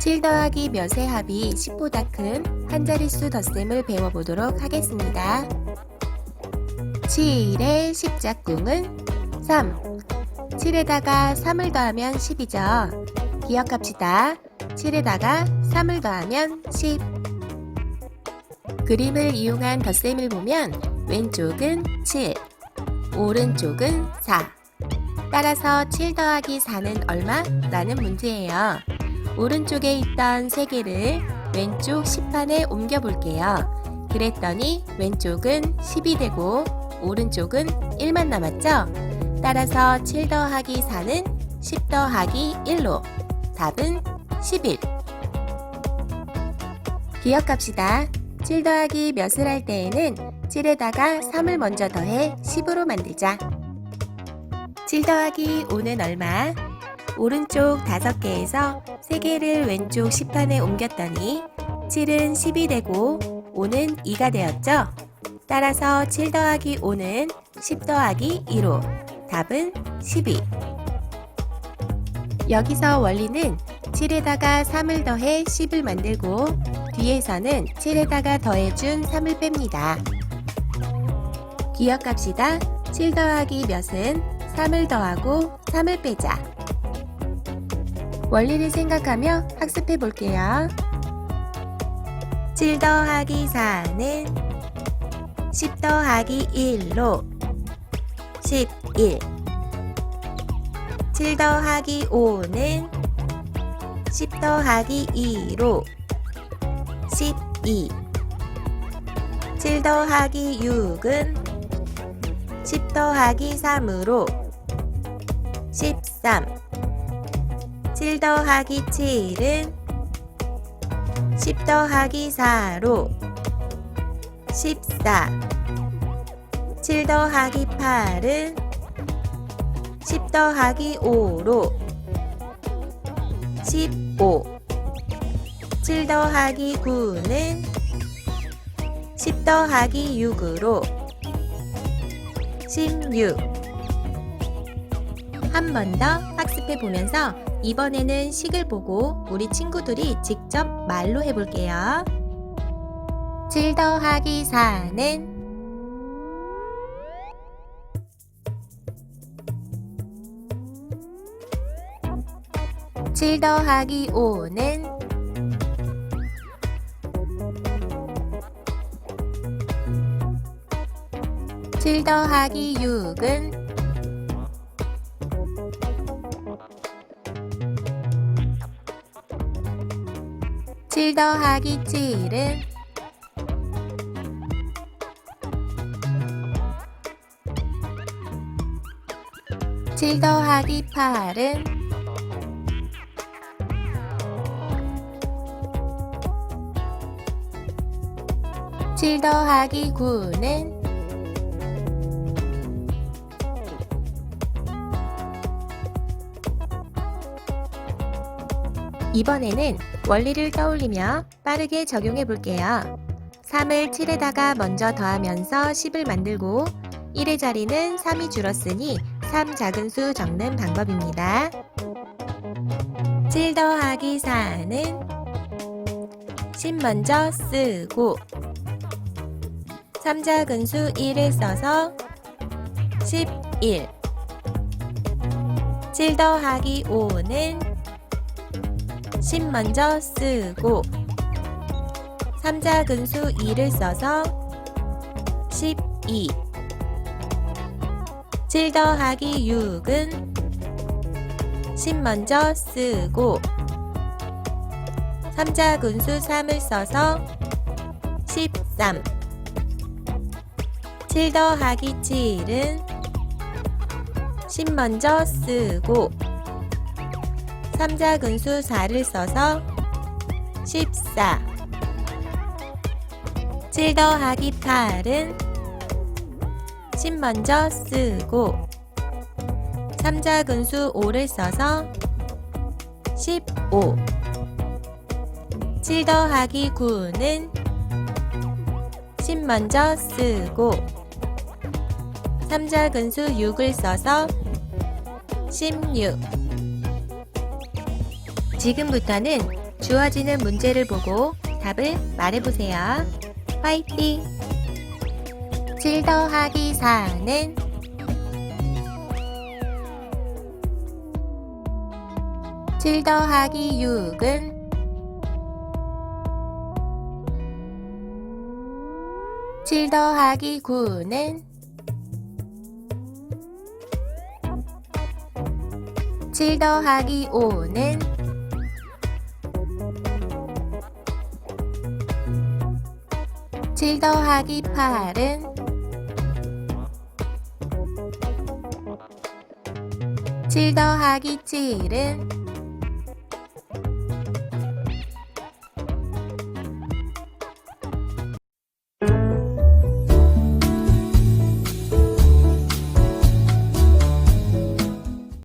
7 더하기 몇의 합이 10보다 큰 한 자릿수 덧셈을 배워보도록 하겠습니다. 7의 십짝꿍은 3. 7에다가 3을 더하면 10이죠. 기억합시다. 7에다가 3을 더하면 10. 그림을 이용한 덧셈을 보면 왼쪽은 7, 오른쪽은 4. 따라서 7 더하기 4는 얼마? 라는 문제예요. 오른쪽에 있던 3개를 왼쪽 식판에 옮겨 볼게요. 그랬더니 왼쪽은 10이 되고 오른쪽은 1만 남았죠? 따라서 7 더하기 4는 10 더하기 1로 답은 11. 기억합시다. 7 더하기 몇을 할 때에는 7에다가 3을 먼저 더해 10으로 만들자. 7 더하기 5는 얼마? 오른쪽 5개에서 3개를 왼쪽 식판에 옮겼더니 7은 10이 되고 5는 2가 되었죠? 따라서 7 더하기 5는 10 더하기 2로 답은 12. 여기서 원리는 7에다가 3을 더해 10을 만들고 뒤에서는 7에다가 더해준 3을 뺍니다. 기억합시다. 7 더하기 몇은 3을 더하고 3을 빼자. 원리를 생각하며 학습해 볼게요. 7 더하기 4는 10 더하기 1로 11 7 더하기 5는 10 더하기 2로 12 7 더하기 6은 10 더하기 3으로 13 7 더하기 7은 10 더하기 4로 14 7 더하기 8은 10 더하기 5로 15 7 더하기 9는 10 더하기 6으로 16 한 번 더 학습해 보면서 이번에는 식을 보고 우리 친구들이 직접 말로 해볼게요. 7 더하기 4는 7 더하기 5는? 7 더하기 6은 7 더하기 7은? 7 더하기 8은? 7 더하기 9는 2번에는 원리를 떠올리며 빠르게 적용해 볼게요. 3을 7에다가 먼저 더하면서 10을 만들고 1의 자리는 3이 줄었으니 3 작은 수 적는 방법입니다. 7 더하기 4는 10 먼저 쓰고 3 작은 수 1을 써서 11 7 더하기 5는 10 먼저 쓰고 3 작은 수 2를 써서 12 7 더하기 6은 10 먼저 쓰고 3 작은 수 3을 써서 13 7 더하기 7은 10 먼저 쓰고 3 작은 수 4를 써서 14 7 더하기 8은 10 먼저 쓰고 3 작은 수 5를 써서 15 7 더하기 9는 10 먼저 쓰고 3 작은 수 6을 써서 16 지금부터는 주어지는 문제를 보고 답을 말해보세요. 화이팅! 7 더하기 4는 7 더하기 6은 7 더하기 9는 7 더하기 5는 7 더하기 8은? 7 더하기 7은